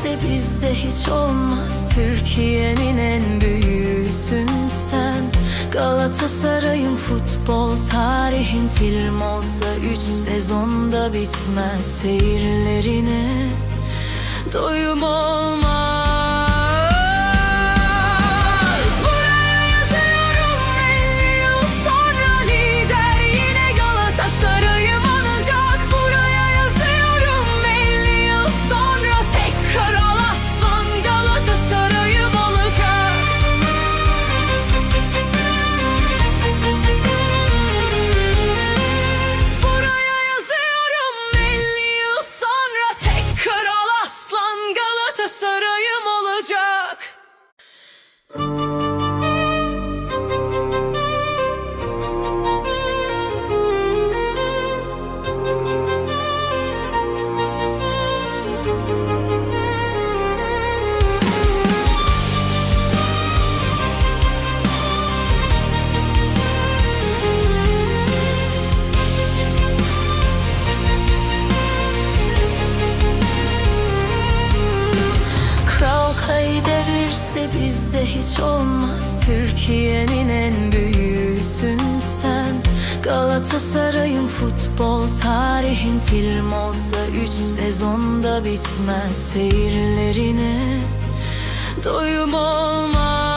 Kayderirse bizde hiç olmaz. Türkiye'nin en büyüğüsün sen. Galatasaray'ın futbol tarihin film olsa Üç sezonda bitmez seyirlerine. Doyum olmaz kayderirse bizde hiç olmaz. Türkiye'nin en büyüğüsün sen. Galatasaray'ın futbol tarihin film olsa Üç sezonda bitmez seyirlerine. Doyum olmaz